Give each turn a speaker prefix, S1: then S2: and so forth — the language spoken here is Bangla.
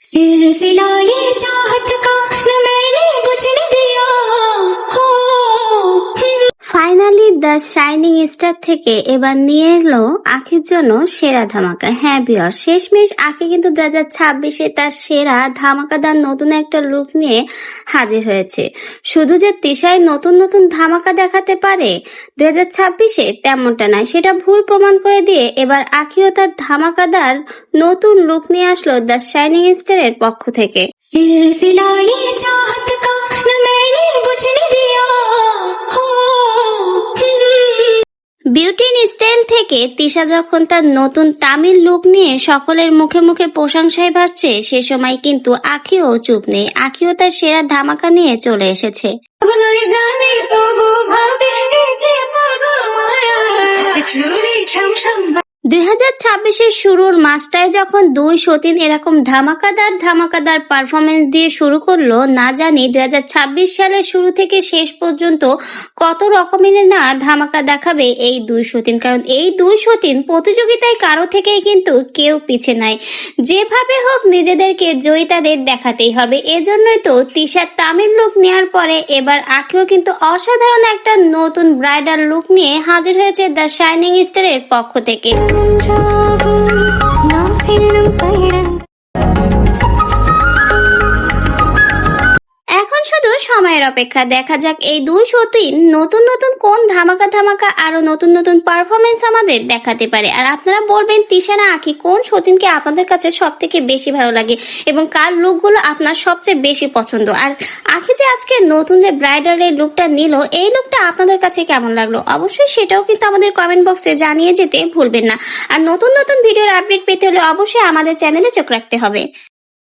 S1: सिलसिला ये चाहत का
S2: দ্য শাইনিং স্টার থেকে এবার নিয়ে এলো আখির জন্য সেরা ধামাকা। হ্যাঁ বিয়র শেষমেশ আখি কিন্তু দু হাজার ছাব্বিশে তার সেরা ধামাকাদার নতুন একটা লুক নিয়ে হাজির হয়েছে। শুধু যে তিশায় নতুন নতুন ধামাকা দেখাতে পারে দু হাজার ছাব্বিশে তেমনটা নয়, সেটা ভুল প্রমাণ করে দিয়ে এবার আখিও তার ধামাকাদার নতুন লুক নিয়ে আসলো দ্য শাইনিং স্টারের পক্ষ থেকে। বিউটি স্টাইল থেকে তিশা যখন তার নতুন তামিল লুক নিয়ে সকলের মুখে মুখে প্রশংসায় ভাসছে, সে সময় কিন্তু আখিও চুপ নেই। আখিও তার সেরা ধামাকা নিয়ে চলে এসেছে। হাজার ছাব্বিশের শুরুর মাসটায় যখন দুই সতীন এরকম ধামাকাদার ধামাকাদার পারফরমেন্স দিয়ে শুরু করল, না জানি দুই হাজার ছাব্বিশ সালের শুরু থেকে শেষ পর্যন্ত কত রকমের না ধামাকা দেখাবে এই দুই সতীন। কারণ এই দুই সতীন প্রতিযোগিতায় কারও থেকেই কিন্তু কেউ পিছে নাই। যেভাবে হোক নিজেদেরকে জয়িতাদের দেখাতেই হবে। এজন্যই তো তিশার তামিল লুক নেওয়ার পরে এবার আঁকেও কিন্তু অসাধারণ একটা নতুন ব্রাইডাল লুক নিয়ে হাজির হয়েছে দ্য শাইনিং স্টারের পক্ষ থেকে।
S1: என்றாகும் நாம்
S2: செல்லும் பயணம் সময়ের অপেক্ষা। দেখা যাক এই দুই সতীন নতুন নতুন কোন ধামাকা ধামাকা আরও নতুন নতুন পারফরমেন্স আমাদের দেখাতে পারে। আর আপনারা বলবেন তিশানা আঁকি কোন সতীনকে আপনাদের কাছে সব থেকে বেশি ভালো লাগে এবং কার লুকগুলো আপনার সবচেয়ে বেশি পছন্দ? আর আঁকি যে আজকে নতুন যে ব্রাইডাল এই লুকটা নিল, এই লুকটা আপনাদের কাছে কেমন লাগল? অবশ্যই সেটাও কিন্তু আমাদের কমেন্ট বক্সে জানিয়ে যেতে ভুলবেন না। আর নতুন নতুন ভিডিওর আপডেট পেতে হলে অবশ্যই আমাদের চ্যানেলে চোখ রাখতে হবে।